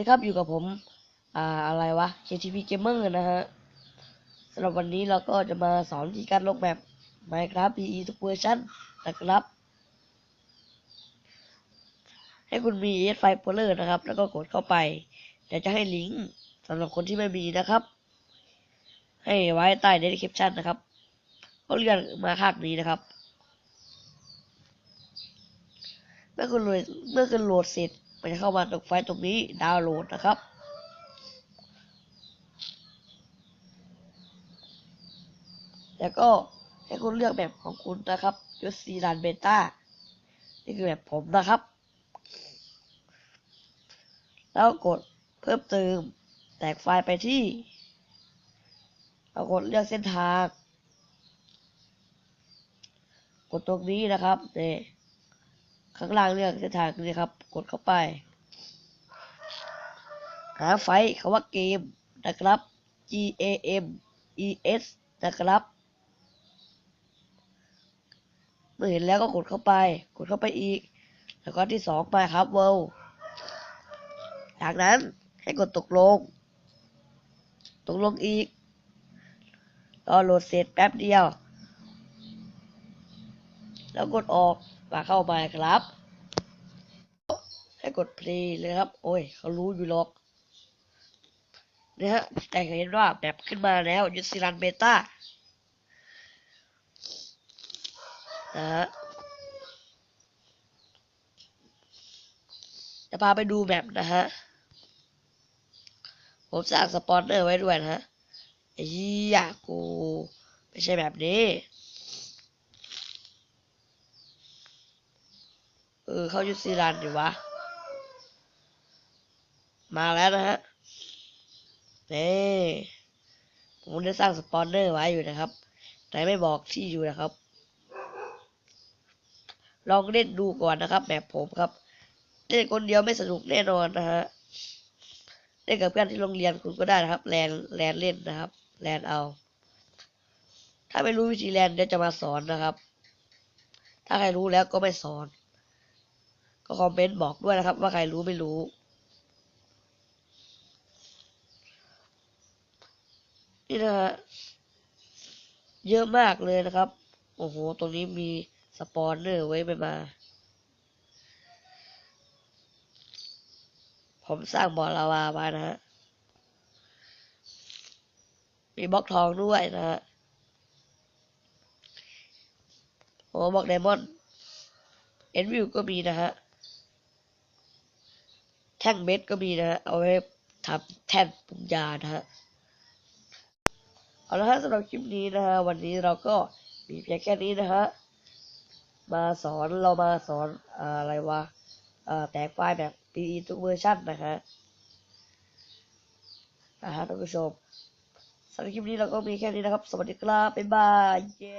ดีครับอยู่กับผม อ่าอะไรวะ KTV Gamer นะฮะสำหรับวันนี้เราก็จะมาสอนวิธีการลงแบบ Minecraft PE ทุกเวอร์ชันนะครับ ให้คุณมี ES File Explorer นะครับ แล้วก็กดเข้าไปเดี๋ยวจะให้ลิงก์สำหรับคนที่ไม่มีนะครับ ให้ไว้ใต้ description นะครับ ก็เลื่อนมาข้างนี้นะครับ เมื่อคุณโหลดเมื่อคุณโหลดเสร็จ มันจะเข้ามาตรงไฟล์ตรงนี้ดาวน์โหลดนะครับ แล้วก็ให้คุณเลือกแบบของคุณนะครับยศซีรันเบต้านี่คือแบบผมนะครับ แล้วกดเพิ่มเติมแตกไฟล์ไปที่เรากดเลือกเส้นทาง กดตรงนี้นะครับเนี่ย ข้างล่างเลือกเส้นทางนี้ครับ กดเข้าไป หาไฟคำว่าเกมนะครับ G A M E S นะครับเมื่อเห็นแล้วก็กดเข้าไป กดเข้าไปอีก แล้วก็ที่สองมาครับเวลจากนั้นให้กดตกลง ตกลงอีกรอโหลดเสร็จแป๊บเดียว แล้วกดออกมาเข้ามาครับให้กด play เลยครับ โอ้ย เขารู้อยู่หรอกนะฮะแต่เห็นว่าแบบขึ้นมาแล้วยูซิรันเบต้านะฮะจะพาไปดูแบบนะฮะ ผมสร้างสปอนเนอร์ไว้ด้วยนะฮะไอ้เหี้ยกู ไม่ใช่แบบนี้ ออ เข้ายุซีรันอยู่วะ มาแล้วนะฮะนี่ผมได้สร้างสปอนเนอร์ไว้อยู่นะครับ แต่ไม่บอกที่อยู่นะครับ ลองเล่นดูก่อนนะครับแบบผมครับเล่นคนเดียวไม่สนุกแน่นอนนะฮะเล่นกับเพื่อนที่โรงเรียนคุณก็ได้นะครับ แลนแลนเล่นนะครับ แลนเอา ถ้าไม่รู้วิธีแลนเดี๋ยวจะมาสอนนะครับ ถ้าใครรู้แล้วก็ไม่สอน ก็คอมเมนต์บอกด้วยนะครับ ว่าใครรู้ไม่รู้ นี่นะฮะเยอะมากเลยนะครับ โอ้โห ตรงนี้มีสปอนเนอร์ไว้ไปมา ผมสร้างบ่อลาวามานะฮะ มีบล็อกทองด้วยนะฮะ โอ้บล็อกไดมอนด์เอ็นวิวก็มีนะฮะ แท่งเม็ดก็มีนะฮะเอาไว้ทำแท่นปุญญานะฮะ เอาละฮะสำหรับคลิปนี้นะฮะ วันนี้เราก็มีเพียงแค่นี้นะฮะ มาสอนเรามาสอนอะไรวะแตกไฟล์แบบ PE ทุกเวอร์ชันนะฮะนะฮะท่านผู้ชมสำหรับคลิปนี้เราก็มีแค่นี้นะครับ สวัสดีครับ บ๊ายบายเย้